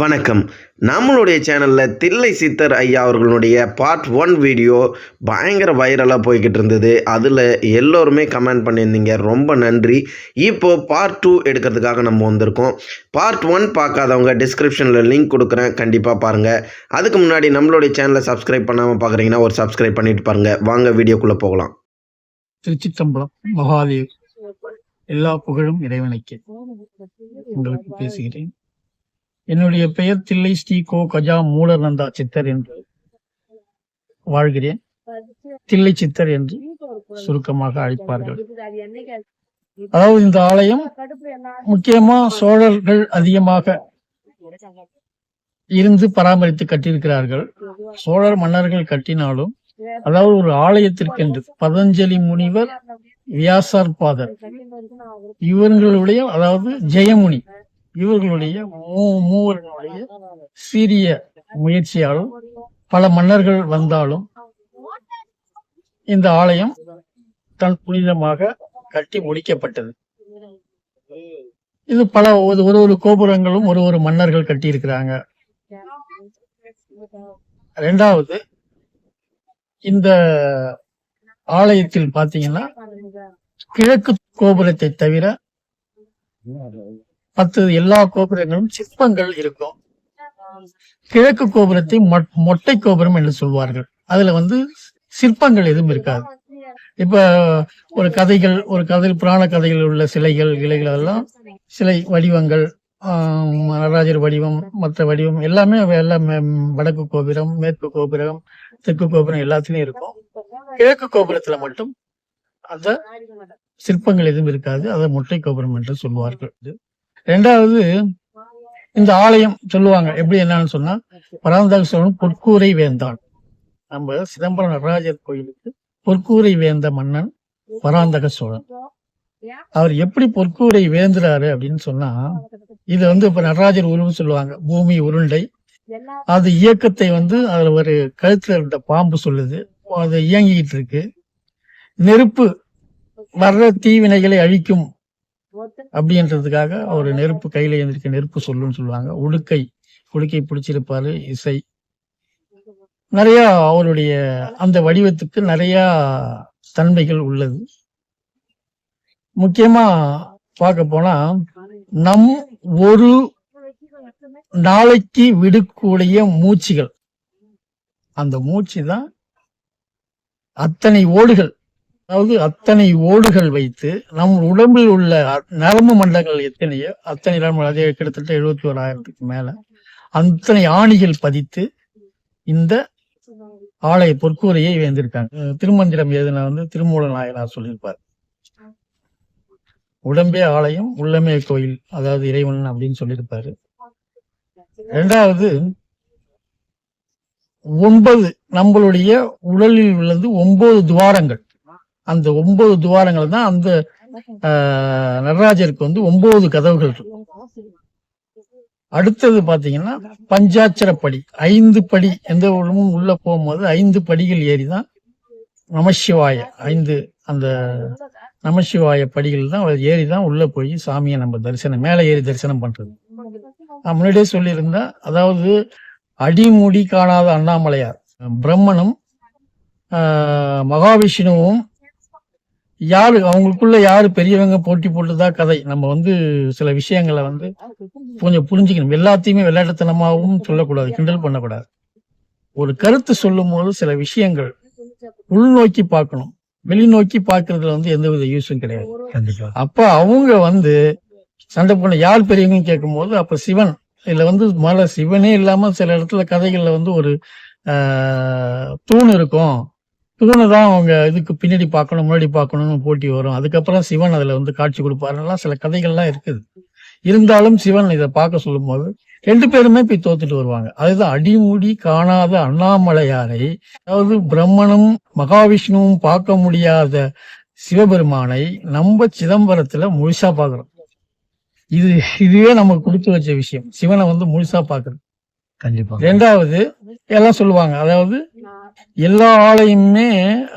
வணக்கம். நம்மளுடைய சேனலில் தில்லை சித்தர் ஐயா அவர்களுடைய பார்ட் ஒன் வீடியோ பயங்கர வைரலாக போய்கிட்டு இருந்தது. அதில் எல்லோருமே கமெண்ட் பண்ணியிருந்தீங்க. ரொம்ப நன்றி. இப்போது பார்ட் டூ எடுக்கிறதுக்காக நம்ம வந்திருக்கோம். பார்ட் ஒன் பார்க்காதவங்க டிஸ்கிரிப்ஷனில் லிங்க் கொடுக்குறேன். கண்டிப்பாக பாருங்கள் அதுக்கு முன்னாடி நம்மளுடைய சேனலை சப்ஸ்கிரைப் பண்ணாமல் பார்க்குறீங்கன்னா ஒரு சப்ஸ்கிரைப் பண்ணிட்டு பாருங்கள் வாங்க வீடியோக்குள்ளே போகலாம். திருச்சிற்றம்பலம் மகாதேவ். எல்லா புகழும் இறைவனுக்கு. உங்களுக்கு பேசுகிறேன். என்னுடைய பெயர் தில்லை ஸ்ரீ கோ கஜா மூலநந்தா சித்தர் என்று வாழ்கிறேன். தில்லை சித்தர் என்று சுருக்கமாக அழைப்பார்கள். அதாவது இந்த ஆலயம் முக்கியமா சோழர்கள் அதிகமாக இருந்து பராமரித்து கட்டியிருக்கிறார்கள். சோழர் மன்னர்கள் கட்டினாலும் அதாவது ஒரு ஆலயத்திற்கென்று பதஞ்சலி முனிவர் வியாசார் பாதர் இவர்களுடைய அதாவது ஜெயமுனி இவர்களுடைய மூ மூவர்களுடைய சீரிய முயற்சியாலும் பல மன்னர்கள் வந்தாலும் இந்த ஆலயம் தன் புனிதமாக கட்டி முடிக்கப்பட்டது. இது பல ஒரு ஒரு ஒரு கோபுரங்களும் ஒரு ஒரு மன்னர்கள் கட்டியிருக்கிறாங்க. ரெண்டாவது இந்த ஆலயத்தில் பாத்தீங்கன்னா கிழக்கு கோபுரத்தை தவிர மற்ற எல்லா கோபுரங்களும் சிற்பங்கள் இருக்கும். கிழக்கு கோபுரத்தை மொட்டை கோபுரம் என்று சொல்வார்கள். அதுல வந்து சிற்பங்கள் எதுவும் இருக்காது. இப்ப ஒரு கதைகள் ஒரு கதை புராண கதைகள் உள்ள சிலைகள் இலைகள் எல்லாம் சிலை வடிவங்கள் ஆஹ் நடராஜர் வடிவம் மற்ற வடிவம் எல்லாமே எல்லாம் வடக்கு கோபுரம் மேற்கு கோபுரம் தெற்கு கோபுரம் எல்லாத்துலயும் இருக்கும். கிழக்கு கோபுரத்துல மட்டும் அந்த சிற்பங்கள் எதுவும் இருக்காது. அதை மொட்டை கோபுரம் என்று சொல்வார்கள். ரெண்டாவது இந்த ஆலயம் சொல்லுவாங்க எப்படி என்னன்னு சொன்னா பராந்தக சோழன் பொற்கூரை வேந்தான் நம்ம சிதம்பரம் நடராஜர் கோயிலுக்கு பொற்கூரை வேந்த மன்னன் பராந்தக சோழன். அவர் எப்படி பொற்கூரை வேந்துறாரு அப்படின்னு சொன்னா இது வந்து இப்ப நடராஜர் உருவம் சொல்லுவாங்க பூமி உருண்டை. அது இயக்கத்தை வந்து அதுல ஒரு கழுத்துல இருந்த பாம்பு சொல்லுது அது இயங்கிட்டு இருக்கு. நெருப்பு வர்ற தீவினைகளை அழிக்கும் அப்படின்றதுக்காக அவர் நெருப்பு கையில எழுந்திருக்க நெருப்பு சொல்லுன்னு சொல்லுவாங்க. உடுக்கை உடுக்கை பிடிச்சிருப்பாரு இசை. நிறைய அவருடைய அந்த வடிவத்துக்கு நிறைய தன்மைகள் உள்ளது. முக்கியமா பார்க்க போனா நம் ஒரு நாளைக்கு விடுக்கூடிய மூச்சுகள். அந்த மூச்சு தான் அத்தனை ஓடுகள். அதாவது அத்தனை ஓடுகள் வைத்து நம் உடம்பில் உள்ள நரம்பு மண்டலங்கள் எத்தனையோ அத்தனை நரம்பு அதே கிட்டத்தட்ட எழுபத்தி ஓராயிரத்துக்கு மேல. அத்தனை ஆணிகள் பதித்து இந்த ஆலய பொற்கூரையை வேந்திருக்காங்க. திருமந்திரம் எதுனா வந்து திருமூல நாயனார் சொல்லியிருப்பார். உடம்பே ஆலயம் உள்ளமே கோயில் அதாவது இறைவன் அப்படின்னு சொல்லியிருப்பாரு. ரெண்டாவது ஒன்பது நம்மளுடைய உடலில் உள்ளது ஒன்பது துவாரங்கள். அந்த ஒன்பது துவாரங்கள் தான் அந்த நடராஜருக்கு வந்து ஒன்பது கதவுகள் இருக்கு. அடுத்தது பாத்தீங்கன்னா பஞ்சாட்சர படி ஐந்து படி எந்த உடம்பும் உள்ள போகும்போது ஐந்து படிகள் ஏறி தான் நமசிவாய ஐந்து அந்த நமசிவாய படிகள் தான் ஏறி தான் உள்ள போய் சாமியை நம்ம தரிசனம் மேலே ஏறி தரிசனம் பண்றது. நான் முன்னாடியே சொல்லியிருந்தா அதாவது அடிமுடி காணாத அண்ணாமலையார் பிரம்மனும் ஆஹ், மகாவிஷ்ணுவும் யாரு அவங்களுக்குள்ள யாரு பெரியவங்க போட்டி போட்டுதான் கதை. நம்ம வந்து சில விஷயங்களை வந்து கொஞ்சம் புரிஞ்சுக்கணும். எல்லாத்தையுமே விளையாட்டுத்தனமாகவும் சொல்லக்கூடாது கிண்டல் பண்ணக்கூடாது. ஒரு கருத்து சொல்லும் போது சில விஷயங்கள் உள்நோக்கி பார்க்கணும். வெளிநோக்கி பார்க்கறதுல வந்து எந்தவித யூஸும் கிடையாது. அப்ப அவங்க வந்து சண்டை போன யார் பெரியவங்கன்னு கேட்கும்போது அப்ப சிவன். இதுல வந்து மலை சிவனே இல்லாம சில இடத்துல கதைகள்ல வந்து ஒரு தூண் இருக்கும். தூணை தான் அவங்க இதுக்கு பின்னாடி பார்க்கணும் முன்னாடி பார்க்கணும்னு போட்டி வரும். அதுக்கப்புறம் சிவன் அதுல வந்து காட்சி கொடுப்பாருலாம் சில கதைகள்லாம் இருக்குது. இருந்தாலும் சிவன் இதை பார்க்க சொல்லும்போது ரெண்டு பேருமே போய் தோத்துட்டு வருவாங்க. அதுதான் அடிமுடி காணாத அண்ணாமலையாரை அதாவது பிரம்மனும் மகாவிஷ்ணுவும் பார்க்க முடியாத சிவபெருமானை நம்ம சிதம்பரத்துல முழுசா பாக்குறோம் இது இதுவே நமக்கு கொடுத்து வச்ச விஷயம். சிவனை வந்து முழுசா பாக்குறது கண்டிப்பா. ரெண்டாவது எல்லாம் சொல்லுவாங்க. அதாவது எல்லா ஆலயமுமே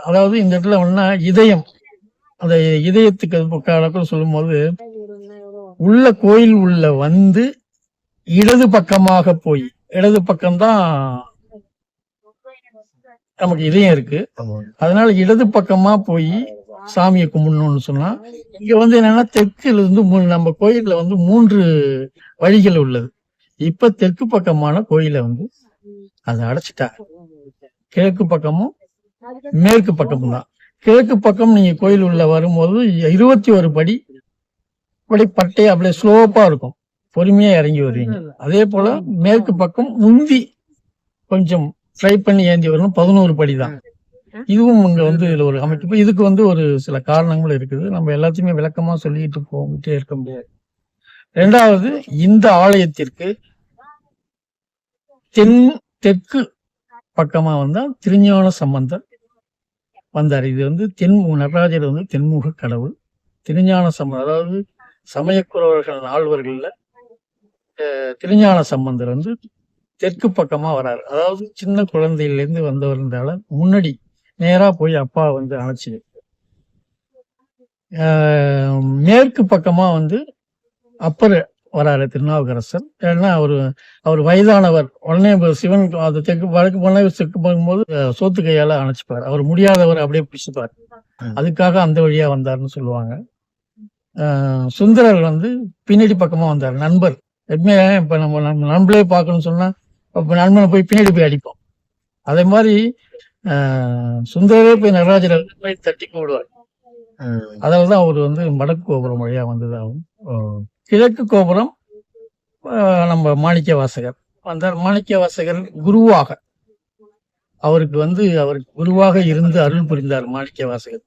அதாவது இந்த இடத்துல ஒன்னா இதயம். அந்த இதயத்துக்கு சொல்லும் போது உள்ள கோயில் உள்ள வந்து இடது பக்கமாக போய் இடது பக்கம்தான் நமக்கு இதயம் இருக்கு. அதனால இடது பக்கமா போய் சாமியை கும்பிடணும்னு சொன்னா இங்க வந்து என்னன்னா தெற்குல இருந்து நம்ம கோயில்ல வந்து மூன்று வழிகள் உள்ளது. இப்ப தெற்கு பக்கமான கோயில வந்து அதை அடைச்சிட்டாங்க. கிழக்கு பக்கமும் மேற்கு பக்கமும் தான் கிழக்கு பக்கம் நீங்க கோயில் உள்ள வரும்போது இருபத்தி ஒரு படி அப்படியே பட்டை அப்படியே ஸ்லோப்பா இருக்கும். பொறுமையா இறங்கி வருவீங்க. அதே போல மேற்கு பக்கம் முந்தி கொஞ்சம் ட்ரை பண்ணி ஏந்தி வரணும் பதினோரு படி தான் இதுவும் இங்க வந்து இதுல ஒரு அமைப்பு. இதுக்கு வந்து ஒரு சில காரணங்கள் இருக்குது. நம்ம எல்லாத்தையுமே விளக்கமா சொல்லிட்டு போகிட்டே இருக்க முடியாது. ரெண்டாவது இந்த ஆலயத்திற்கு தென் தெற்கு பக்கமா வந்தா திருஞான சம்பந்தர் வந்தார். இது வந்து தென்முக நடராஜர் வந்து தென்முக கடவுள். திருஞான சம்பந்தர் அதாவது சமயக்குறவர்கள் நால்வர்கள்ல அஹ், திருஞான சம்பந்தர் வந்து தெற்கு பக்கமா வராரு. அதாவது சின்ன குழந்தையில இருந்து வந்தவர் இருந்தால முன்னாடி நேரா போய் அப்பா வந்து அணைச்சு ஆஹ் மேற்கு பக்கமா வந்து அப்பர் வராரு திருநாவுக்கரசர். ஏன்னா அவர் அவர் வயதானவர். உடனே இப்ப சிவன் அது தெற்கு வடக்கு உடனே தெற்கு போகும்போது சோத்து கையால அணைச்சுப்பார். அவர் முடியாதவர் அப்படியே பிடிச்சுப்பார். அதுக்காக அந்த வழியா வந்தாருன்னு சொல்லுவாங்க. ஆஹ், சுந்தரர் வந்து பின்னாடி பக்கமா வந்தார் நண்பர். எப்பவுமே இப்ப நம்ம நம்ம நண்பளே பார்க்கணும்னு சொன்னா அப்ப நண்பனை போய் பின்னாடி போய் அடிப்போம். அதே மாதிரி ஆஹ், சுந்தரரே போய் நடராஜரை போய் தட்டி கும்பிடுவார். அதனாலதான் அவர் வந்து வடக்கு கோபுரம் வழியா வந்ததாகும் ஆஹ், கிழக்கு கோபுரம் நம்ம மாணிக்க வாசகர். வந்தார் மாணிக்க வாசகர் குருவாக அவருக்கு வந்து அவருக்கு குருவாக இருந்து அருள் புரிந்தார் மாணிக்க வாசகர்.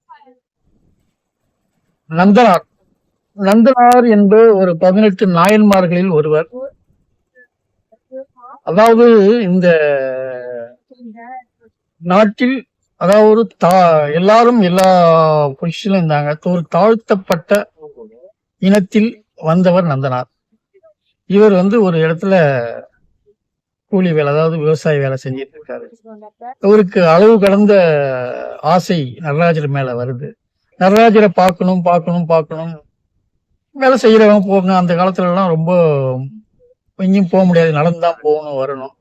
நந்தனார். நந்தனார் என்று ஒரு பதினெட்டு நாயன்மார்களில் ஒருவர். அதாவது இந்த நாட்டில் அதாவது தா எல்லாரும் எல்லா பொசிஷன்ல இருந்தாங்க. ஒரு தாழ்த்தப்பட்ட இனத்தில் வந்தவர் நந்தனார். இவர் வந்து ஒரு இடத்துல கூலி வேலை அதாவது விவசாய வேலை செஞ்சிட்டு இருக்காரு. அவருக்கு அளவு கடந்த ஆசை நடராஜர் மேல வருது. நடராஜரை பார்க்கணும் பார்க்கணும் பார்க்கணும். வேலை செய்யறவங்க போகணும் அந்த காலத்துல எல்லாம் ரொம்ப எங்கேயும் போக முடியாது. நடந்துதான் போகணும் வரணும்.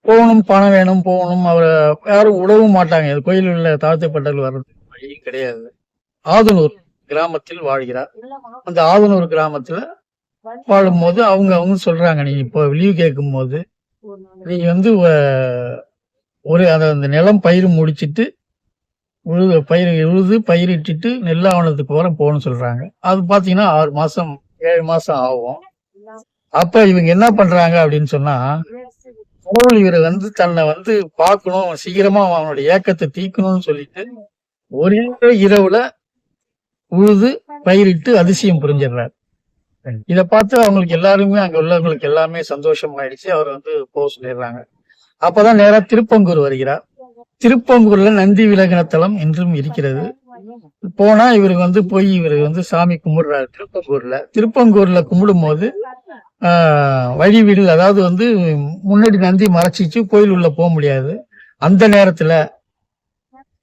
போகணும் பணம் வேணும் போகணும். அவரை யாரும் உடவும் மாட்டாங்க. கோயிலில் உள்ள தாழ்த்தப்பட்டவர்கள் வர்றது வழியும் கிடையாது. ஆதனூர். கிராமத்தில் வாழ்கிறார். அந்த ஆதனூர் கிராமத்துல வாழும்போது அவங்க அவங்க சொல்றாங்க நீங்க இப்போ லீவ் கேட்கும் போது நீங்க வந்து ஒரு அந்த அந்த நிலம் பயிர் முடிச்சிட்டு உழுது பயிர் உழுது பயிரிட்டுட்டு நெல்லாவணத்துக்கு வர போகணும்னு சொல்றாங்க. அது பாத்தீங்கன்னா ஆறு மாசம் ஏழு மாசம் ஆகும். அப்ப இவங்க என்ன பண்றாங்க அப்படின்னு சொன்னா கடவுள் இவரை வந்து தன்னை வந்து பார்க்கணும் சீக்கிரமா அவனுடைய ஏக்கத்தை தீக்கணும்னு சொல்லிட்டு ஒரே இரவுல உழுது பயிரிட்டு அதிசயம் புரிஞ்சிடுறாரு. இத பார்த்து அவங்களுக்கு எல்லாருமே அங்க உள்ளவங்களுக்கு எல்லாமே சந்தோஷம் ஆயிடுச்சு அவர் வந்து போக சொல்லிடுறாங்க. அப்பதான் நேரா திருப்பங்கூர் வருகிறார். திருப்பங்கூர்ல நந்தி விலகினத்தலம் இன்றும் இருக்கிறது. போனா இவருக்கு வந்து போய் இவரு வந்து சாமி கும்பிடுறாரு திருப்பங்கூர்ல. திருப்பங்கூர்ல கும்பிடும் போது வழி வீடு அதாவது வந்து முன்னாடி நந்தி மறைச்சிச்சு கோயில் உள்ள போக முடியாது. அந்த நேரத்துல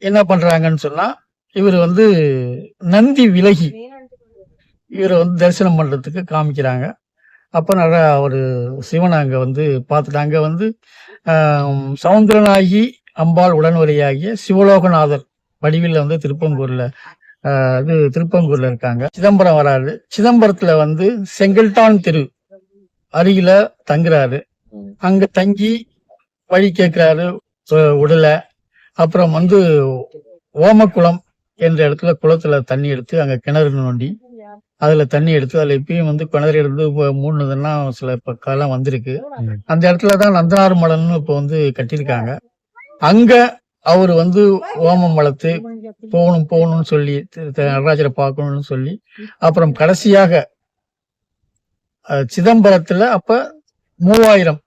என்ன பண்றாங்கன்னு சொன்னா இவர் வந்து நந்தி விலகி இவரை வந்து தரிசனம் பண்ணுறதுக்கு காமிக்கிறாங்க. அப்போ நல்லா அவர் சிவனை அங்கே வந்து பார்த்துட்டு அங்கே வந்து சவுந்தரனாகி அம்பாள் உடன்வரையாகிய சிவலோகநாதர் வடிவில் வந்து திருப்பங்கூரில் இது திருப்பங்கூரில் இருக்காங்க. சிதம்பரம் வராரு. சிதம்பரத்தில் வந்து செங்கல்டான் தெரு அருகில தங்குறாரு. அங்கே தங்கி வழி கேட்குறாரு உடலை. அப்புறம் வந்து ஓமக்குளம் என்ற இடத்துல குளத்துல தண்ணி எடுத்து அங்க கிணறு நோண்டி அதுல தண்ணி எடுத்து அதுல இப்பயும் வந்து கிணறு எடுத்து மூணுதுன்னா சில பக்கம் வந்திருக்கு. அந்த இடத்துல தான் நந்தனார் மலன்னு இப்ப வந்து கட்டியிருக்காங்க. அங்க அவர் வந்து ஓமம் வளர்த்து போகணும் போகணும்னு சொல்லி நடராஜரை பார்க்கணும்னு சொல்லி அப்புறம் கடைசியாக சிதம்பரத்துல அப்ப மூவாயிரம்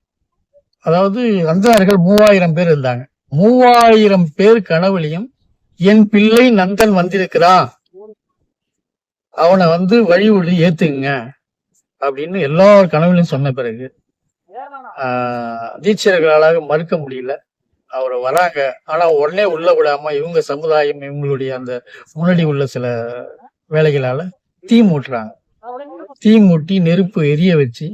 அதாவது நந்தனார்கள் மூவாயிரம் பேர் இருந்தாங்க. மூவாயிரம் பேர் கனவுலையும் என் பிள்ளை நந்தன் வந்திருக்கிறான் அவனை வந்து வழி விடு ஏத்துங்க. அப்படின்னு எல்லா கனவுலையும் சொன்ன பிறகு ஆஹ், மறுக்க முடியல. அவர் வராங்க. ஆனா உடனே உள்ள விடாம இவங்க சமுதாயம் இவங்களுடைய அந்த முன்னாடி உள்ள சில வேலைகளால தீ மூட்டுறாங்க. தீ மூட்டி நெருப்பு எரிய வச்சு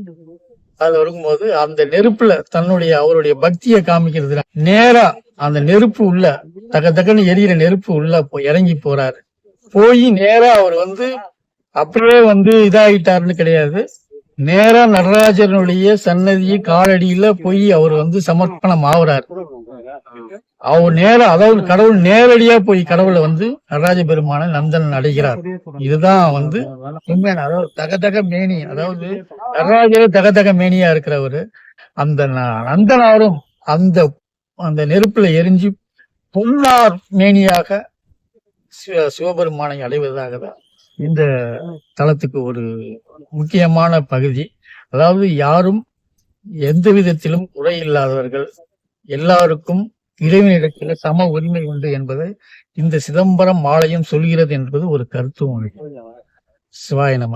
அது வரும்போது அந்த நெருப்புல தன்னுடைய அவருடைய பக்தியை காமிக்கிறதுல நேரா அந்த நெருப்பு உள்ள தக்க தக்கன்னு எரியிற நெருப்பு உள்ள இறங்கி போறாரு. போய் நேரா அவர் வந்து அப்படியே வந்து இதாயிட்டாருன்னு கிடையாது. நேரா நடராஜனுடைய சன்னதி காலடியில போய் அவர் வந்து சமர்ப்பணம் ஆகுறாரு அவர் நேரா அதாவது கடவுள் நேரடியா போய் கடவுளை வந்து நடராஜ பெருமான நந்தன் அடைகிறார். இதுதான் வந்து உண்மையான அதாவது தகதக மேனி அதாவது நடராஜரே தகதக மேனியா இருக்கிறவரு. அந்த ந- நந்தனாரும் அந்த அந்த நெருப்புல எரிஞ்சு பொன்னார் மேனியாக சிவ- சிவபெருமானை அடைவதாக தான் இந்த தளத்துக்கு ஒரு முக்கியமான பகுதி. அதாவது யாரும் எந்த விதத்திலும் குறை இல்லாதவர்கள் எல்லாருக்கும் இறைவனிடத்தில் சம உரிமை உண்டு என்பது இந்த சிதம்பரம் மாலையும் சொல்கிறது என்பது ஒரு கருத்து சிவாய நம.